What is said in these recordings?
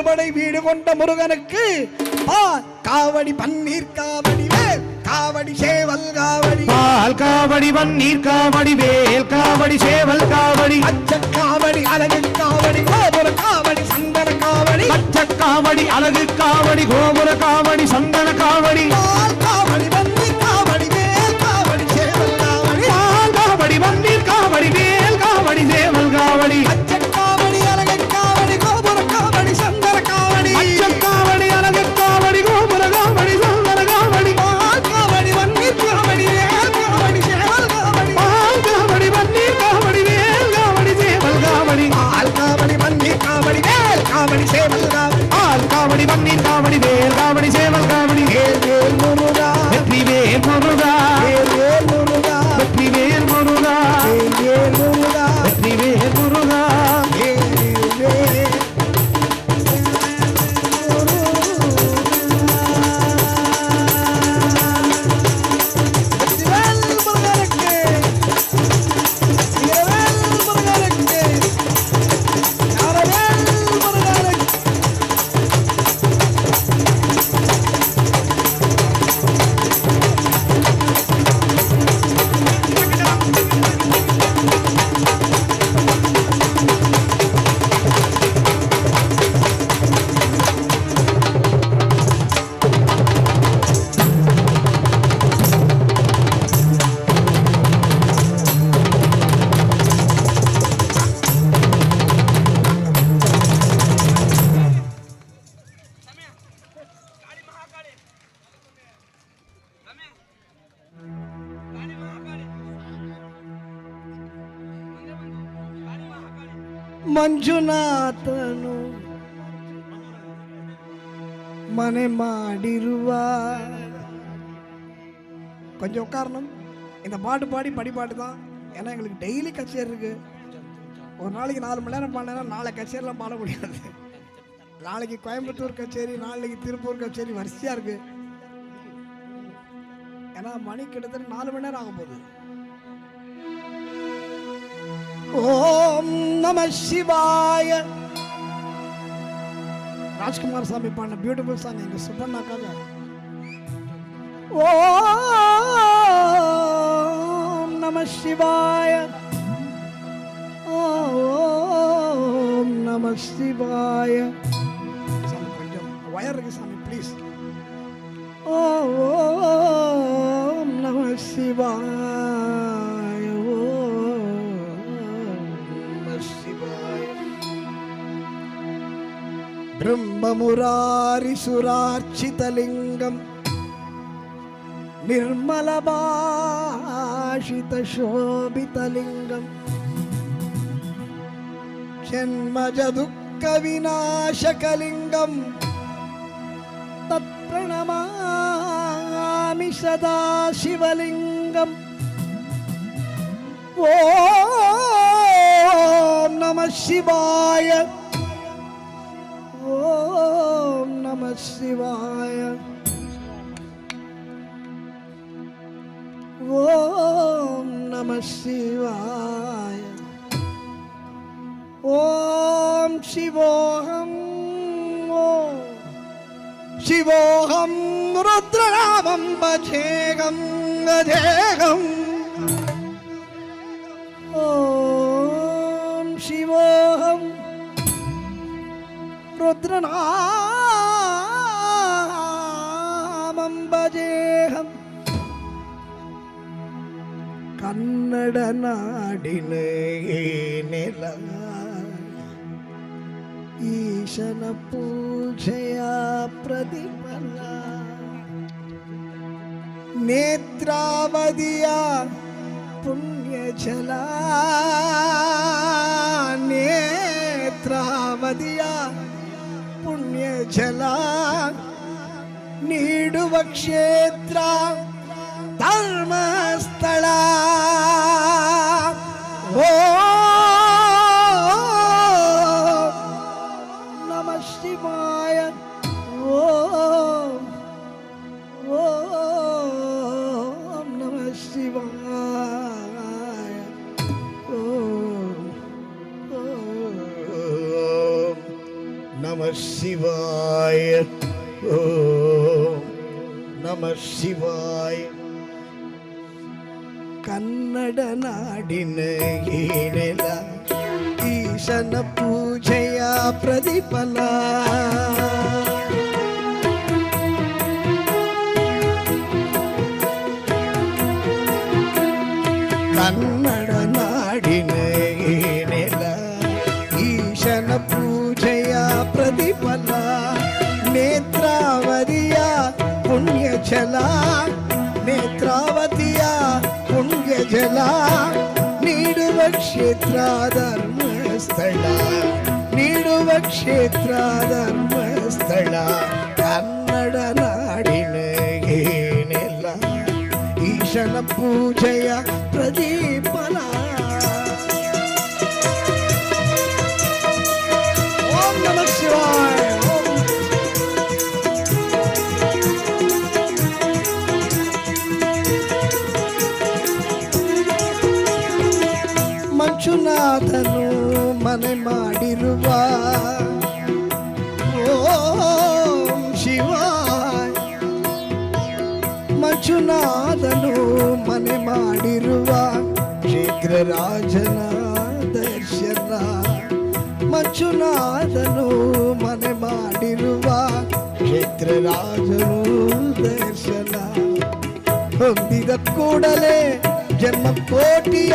ஆறுபடை வீடு கொண்ட முருகனுக்கு. காவடி பன்னீர் காவடி வேல் காவடி சேவல் காவடி. பால் காவடி வன்னீர் காவடி வேல் காவடி சேவல் காவடி. அச்ச காவடி அழகு காவடி கோபுர காவடி சந்தன காவடி. காவடி அழகு காவடி கோபுர காவடி சந்தன ಮಂಜುನಾಥನು ಮನೆ ಮಾಡಿರುವ கொஞ்சம் உட்காரணும் இந்த பாட்டு பாடி படிப்பாட்டு தான் ஏன்னா எங்களுக்கு டெய்லி கச்சேரி இருக்கு ஒரு நாளைக்கு நாலு மணி நேரம் பாடினா நாளை கச்சேரிலாம் பாட முடியாது நாளைக்கு கோயம்புத்தூர் கச்சேரி நாளைக்கு திருப்பூர் கச்சேரி வரிசையா இருக்கு ஏன்னா மணி கிட்டத்தட்ட நாலு மணி நேரம் ஆக போகுது ஓம் நம சிவாய. ராஜ்குமார் சாமி பாடின பியூட்டிஃபுல் சாங் எங்க சுப்பண்ணாக்காக. ஓம் நம சிவாய. ஓம் நம சிவாய. சாமி கொஞ்சம் வயர் இருக்கு சாமி ப்ளீஸ் ஓ ബ്രഹ്മമുരാരിസുരാർച്ചിതലിംഗം നിർമ്മലഭാഷിതശോഭിതലിംഗം ജന്മജദുഃഖവിനാശകലിംഗം തത്പ്രണമാമി സദാശിവലിംഗം ഓ നമ ശിവായ ఓం నమ శివాయ. ఓం నమ శివాయ. ఓం శివోహం ఓం. శివోహం రుద్రనామం భజేగం గజేగం. രുദ്രനാമം ഭജേഹം കന്നഡ നില ഈശന പൂജയാ പ്രതിഫല. നേത്രാവതിയ പുണ്യജല. നേത്രാവതിയ ಜಲ ನೇತ್ರಾವತಿಯ ಪುಣ್ಯ ಜಲ ನೀಡುವ ಕ್ಷೇತ್ರ ಧರ್ಮಸ್ಥಳ ಓ ನಮ ಶಿವಾಯ ನಮ ಶಿವಾಯ ಓಂ ನಮ ಶಿವಾಯ ಕನ್ನಡ ನಾಡಿನ ಏನೆಲ ಈಶನ ಪೂಜೆಯ ಪ್ರತಿಫಲ ಕನ್ನಡ ನೀಡುವ ಕ್ಷೇತ್ರ ಧರ್ಮಸ್ಥಳ ನೀಡುವ ಕ್ಷೇತ್ರ ಧರ್ಮಸ್ಥಳ ಕನ್ನಡ ನಾಡಿನ ಏನೆಲ್ಲ ಈಶನ ಪೂಜೆಯ ಪ್ರದೀಪನ ಓಂ ನಮ ಶಿವಾಯ ಮಂಜುನಾಥನು ಮನೆ ಮಾಡಿರುವ ಓಂ ಶಿವಾಯ. ಮಂಜುನಾಥನು ಮನೆ ಮಾಡಿರುವ ಶೀಘ್ರ ರಾಜನ ದರ್ಶನ. ಮಂಜುನಾಥನು ಮನೆ ಮಾಡಿರುವ ಶೀಘ್ರ ರಾಜನು ದರ್ಶನ. ಹೊಂದಿದ ಕೂಡಲೇ ಜನ್ಮ ಕೋಟಿಯ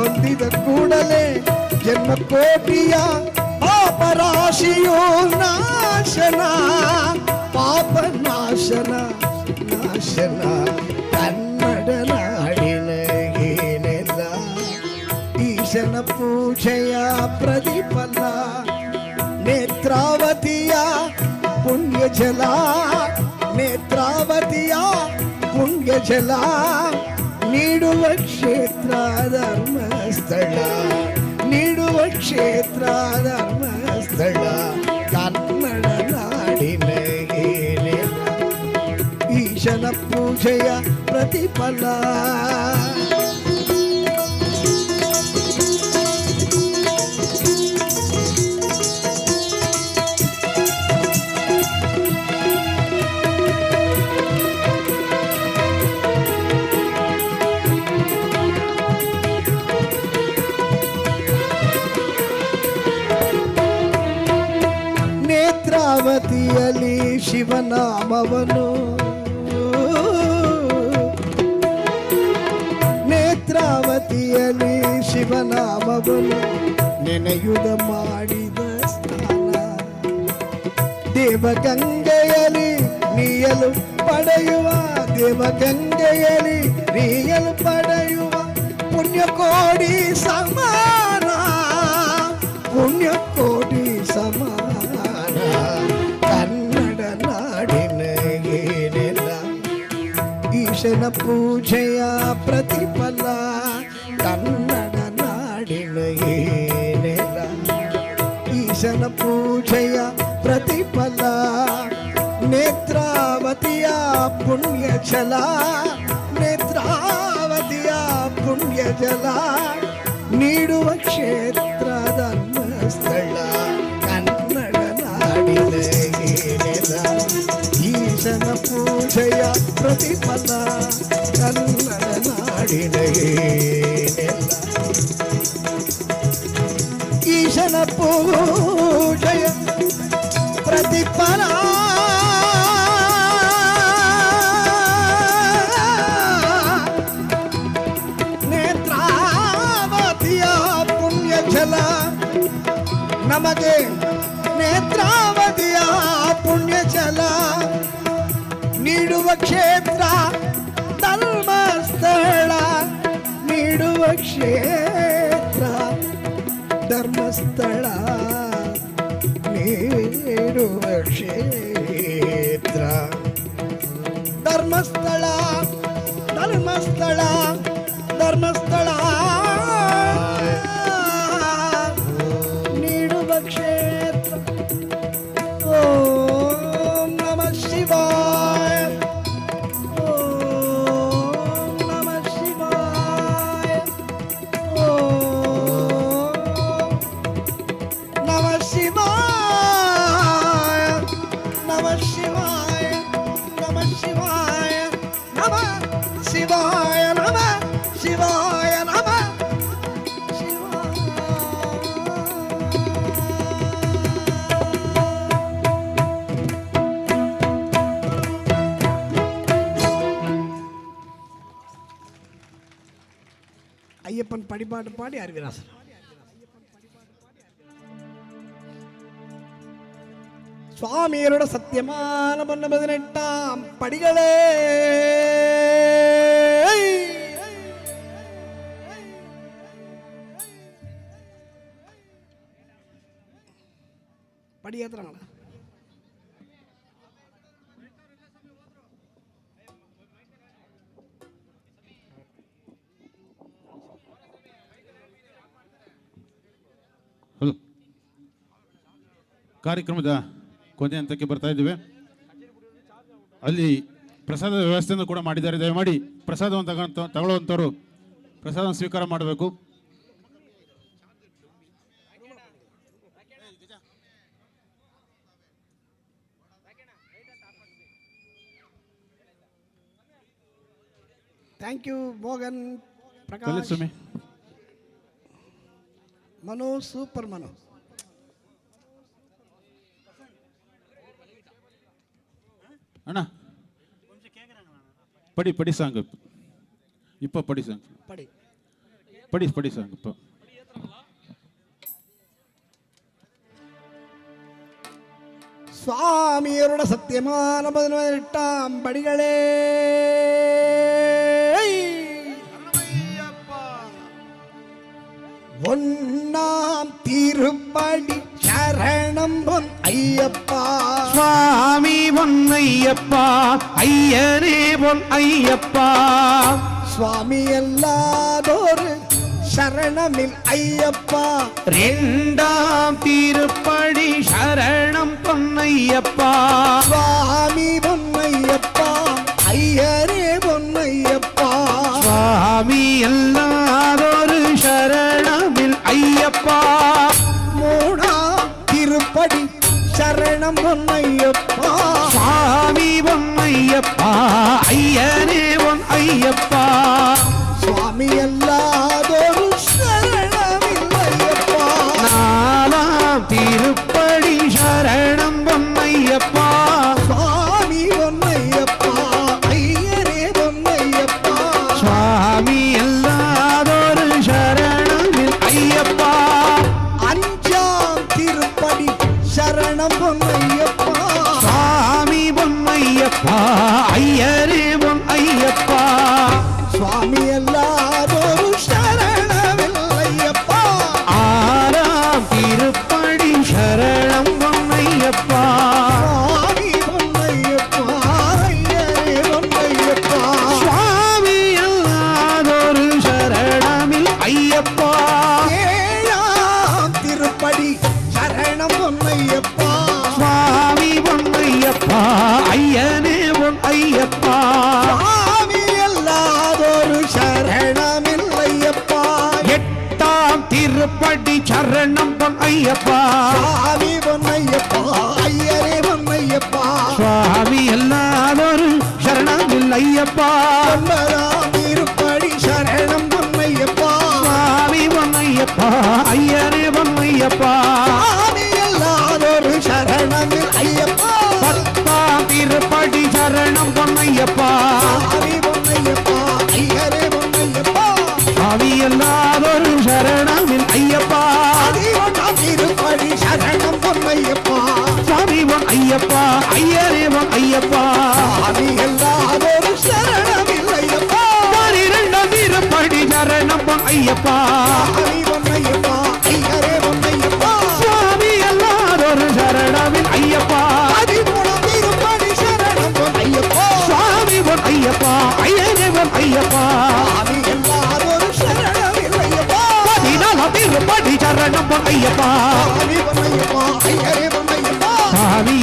ಹೊಂದಿದ ಕೂಡಲೇ ಜನ್ಮ ಕೋಟಿಯ ಪಾಪ ರಾಶಿಯೋ ನಾಶನ ಪಾಪ ನಾಶನ ನಾಶನ ಕನ್ನಡ ನಾಡಿನ ಏನೆಲ್ಲ ಈಶನ ಪೂಜೆಯ ಪ್ರತಿಫಲ ನೇತ್ರಾವತಿಯ ಪುಣ್ಯ ಜಲ ನೇತ್ರಾವತಿಯ ಪುಣ್ಯ ಜಲ ನೀಡುವ ಕ್ಷೇತ್ರ ಧರ್ಮಸ್ಥಳ ನೀಡುವ ಕ್ಷೇತ್ರ ಧರ್ಮಸ್ಥಳ ಕನ್ನಡ ನಾಡಿನ ಏನೆಲ್ಲ ಈಶನ ಪೂಜೆಯ ಪ್ರತಿಫಲ ಶಿವನಾಮವನು ನೇತ್ರಾವತಿಯಲ್ಲಿ ಶಿವನಾಮವನು. ನೆನೆಯುದ ಮಾಡಿದ ಸ್ಥಾನ. ದೇವಗಂಗೆಯಲ್ಲಿ ನೀಯಲು ಪಡೆಯುವ, ದೇವಗಂಗೆಯಲ್ಲಿ ನೀಯಲು ಪಡೆಯುವ ಪುಣ್ಯ ಕೋಡಿ ಸಮಾನ. ಪುಣ್ಯ ಕೋಟಿ ಸಮಾನ. ಈಶನ ಪೂಜೆಯ ಪ್ರತಿಫಲ ಕನ್ನಡ ನಾಡಿನ ಏನೆಲ್ಲ ಈಶನ ಪೂಜೆಯ ಪ್ರತಿಫಲ ನೇತ್ರಾವತಿಯ ಪುಣ್ಯ ಜಲ ನೇತ್ರಾವತಿಯ ಪುಣ್ಯ ಜಲ ನೀಡುವ ಕ್ಷೇತ್ರ ಧರ್ಮಸ್ಥಳ ಕನ್ನಡ ನಾಡಿನ ಪೂಜೆಯ ಪ್ರತಿಫಲ ಕನ್ನಡ ನಾಡಿನ ಏನೆಲ್ಲ ಈಶನ ಪೂಜೆಯ ಪ್ರತಿಫಲ ನೇತ್ರಾವತಿಯ ಪುಣ್ಯ ಜಲ ನಮಗೆ ನೇತ್ರಾವತಿಯ ಪುಣ್ಯ ಜಲ ನೀಡುವ ಕ್ಷೇತ್ರ ಧರ್ಮಸ್ಥಳ ನೀಡುವ ಕ್ಷೇತ್ರ ಧರ್ಮಸ್ಥಳ ನೀಡುವ ಕ್ಷೇತ್ರ ಧರ್ಮಸ್ಥಳ ಧರ್ಮಸ್ಥಳ ಧರ್ಮಸ್ಥಳ படிப்பாட்டு பாடி அருவிராசன் சுவாமியரோட சத்தியமான பொண்ணு பதினெட்டாம் படிகளே. படி ಕಾರ್ಯಕ್ರಮದ ಕೊನೆ ಹಂತಕ್ಕೆ ಬರ್ತಾ ಇದ್ದೇವೆ. ಅಲ್ಲಿ ಪ್ರಸಾದ ವ್ಯವಸ್ಥೆಯನ್ನು ಕೂಡ ಮಾಡಿದ್ದಾರೆ. ದಯಮಾಡಿ ಪ್ರಸಾದವನ್ನು ತಗೊಂತ ತಗೊಳ್ಳುವಂಥವ್ರು ಪ್ರಸಾದವನ್ನು ಸ್ವೀಕಾರ ಮಾಡಬೇಕು. Thank you Mogan Prakash Manu super Manu அண்ணா. படி படி சாங் இப்போ. படி சாங் படி. படி படி சாங் இப்போ. சுவாமியரோட சத்தியமான பதினெட்டாம் படிகளே. ஒன்னாம் திருப்படி சரணம் பொன் ஐயப்பா. சுவாமி பொன்னையப்பா ஐயனே பொன் ஐயப்பா. சுவாமி எல்லாதொரு சரணமில் ஐயப்பா. ரெண்டாம் திருப்படி சரணம் பொன்னையப்பா. சுவாமி பொன்னையப்பா ஐயரே பொன்னையப்பா. சுவாமி எல்லாதொரு பொன்னையப்பா சாமி பொன்னையப்பா ஐயனே பொன் ஐயப்பா சரணம் பொன்னையப்பா. சுவாமி பொன்னையப்பா ஐயரே பொன் ஐயப்பா சுவாமி சரணம் பொன் ஐயப்பா. சுவாமி பொன்னையப்பா ஐயரே பொன்னையப்பா. சுவாமி எல்லாதொரு சரணமில் ஐயப்பா. ஐயப்பன் ஐயப்பா. சாமிவன் ஐயப்பா ஐயரேவன் ஐயப்பா. சாமி எல்லாதோரும் சரணமில் ஐயப்பா பனிரெண்ட வீரப்படி சரணப்பன் ஐயப்பா. சாமிவன் ஐயப்பா ஐயரேவன் ஐயப்பா. சாமி எல்லாதோரும் சரணமில் ஐயப்பா. ஐயப்பா ஐயரேவன் ஐயப்பா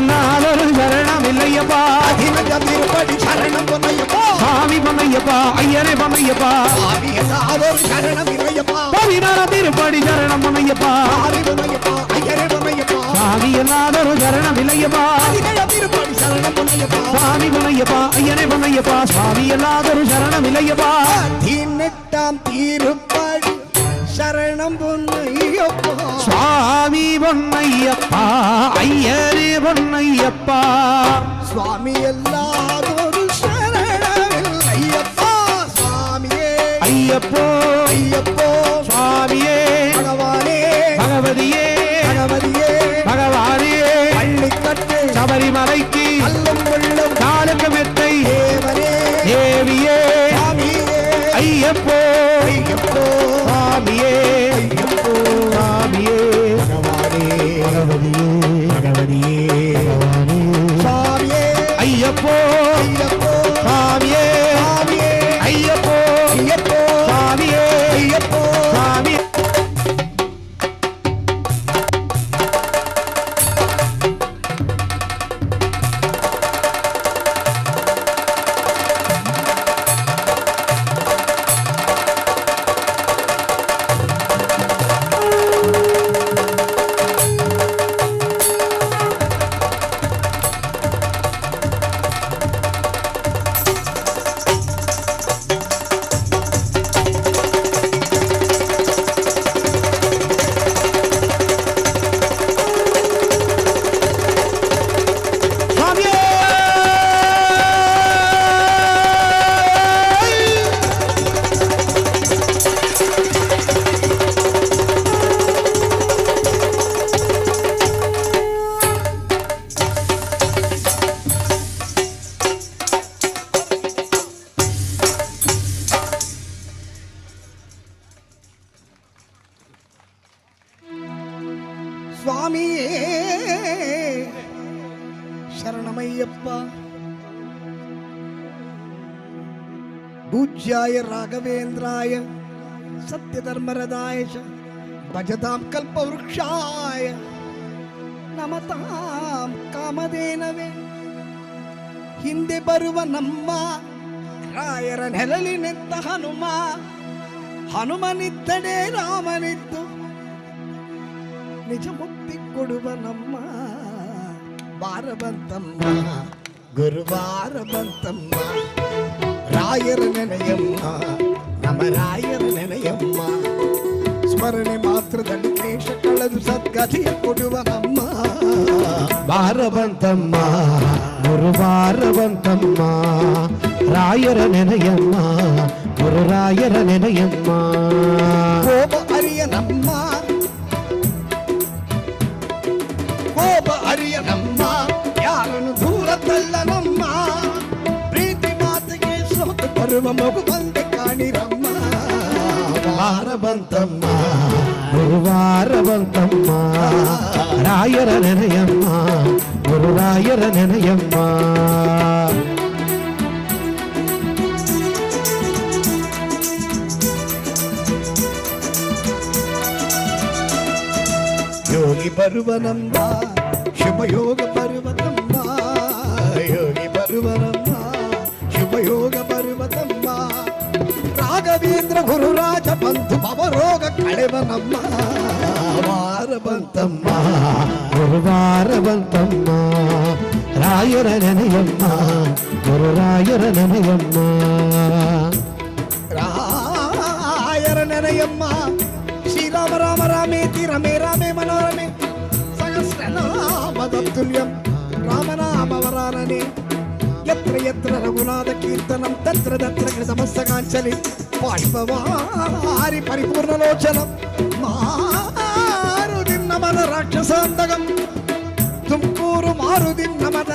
என்னாலொரு சரணம் இல்லையப்பா திருப்பதி சரணம் பொன்னையப்பா சாமி பொன்னையப்பா ஐயரே பொன்னையப்பா சுவாமி எல்லாதொரு சரணம் இல்லையப்பா பதினாறு திருப்படி சரணம் பொன்னையப்பா சுவாமி பொன்னையப்பா ஐயரே பொன்னையப்பா சாமி என்னாலொரு சரணம் இல்லையப்பா அதினஜ திருப்படி சரணம் பொன்னையப்பா சாமி பொன்னையப்பா ஐயரே பொன்னையப்பா சுவாமி எல்லாதொரு சரணம் இல்லையப்பா பதினெட்டாம் திருப்படி சரணம் பொன்னையப்பா. சுவாமி பொன்னையப்பா ஐயரே பொன்னையப்பா. சுவாமி எல்லாதொரு சரணம் ஐயப்பா சுவாமியே. ஐயப்போ ஐயப்போ. சுவாமியே. பகவானே. பகவதியே. பகவதியே. பகவானே. பள்ளிக்கட்டு சபரிமலைக்கு पूज्याय राघवेन्द्राय सत्यधर्मरदाय च भजतां कल्पवृक्षाय नमतां कामधेनवे ಹಿಂದೆ ಬರುವ ನಮ್ಮ ರಾಯರ ನೆರಳಿನಿದ್ದ ಹನುಮ ಹನುಮನಿದ್ದಡೆ ರಾಮನಿದ್ದು ನಿಜ ಮುಕ್ತಿ ಕೊಡುವ ನಮ್ಮ ಬಾರ ಬಂತಮ್ಮ ಗುರುವಾರ ಬಂತಮ್ಮ ರಾಯರ ನೆನೆಯಮ್ಮ ನಮ್ಮ ರಾಯರ ನೆನೆಯಮ್ಮ ಸ್ಮರಣೆ ಮಾತ್ರದಲ್ಲಿ ಕ್ಲೇಶ ಕಳೆದು ಸದ್ಗತಿಯ ಕೊಡುವ ನಮ್ಮ ಬಾರವಂತಮ್ಮ ಗುರುವಾರವಂತಮ್ಮ ರಾಯರ ನೆನೆಯಮ್ಮ ಗುರುರಾಯರ ನೆನೆಯಮ್ಮ ಕೋಪ ಅರಿಯ ನಮ್ಮ మమ్మకు బంద కాని రమ్మ వారబంతమ్మ వారబంతమ్మ రాయర నిలయమ్మ గురు రాయర నిలయమ్మ యోగి పరువనంద శుభయోగ గురురాజ బంధు భవరోగ కళవనమ్మ వారబంతమ్మ గురువారబంతమ్మ రాయురనయమ్మ రాయర నయమ్మ శ్రీరామ రామ రామే రమే రామే మనోరమే. సహస్రనామదత్తుల్యం. రామనామవరాలని ఎత్ర ఎత్ర రఘునాథ కీర్తనం. తత్ర తత్ర సమస్త కాంచలి బాష్పవారి పరిపూర్ణలోచనం మారు దిన్న మన రాక్షసాంతకం తుమ్మూరు మారు దిన్న మన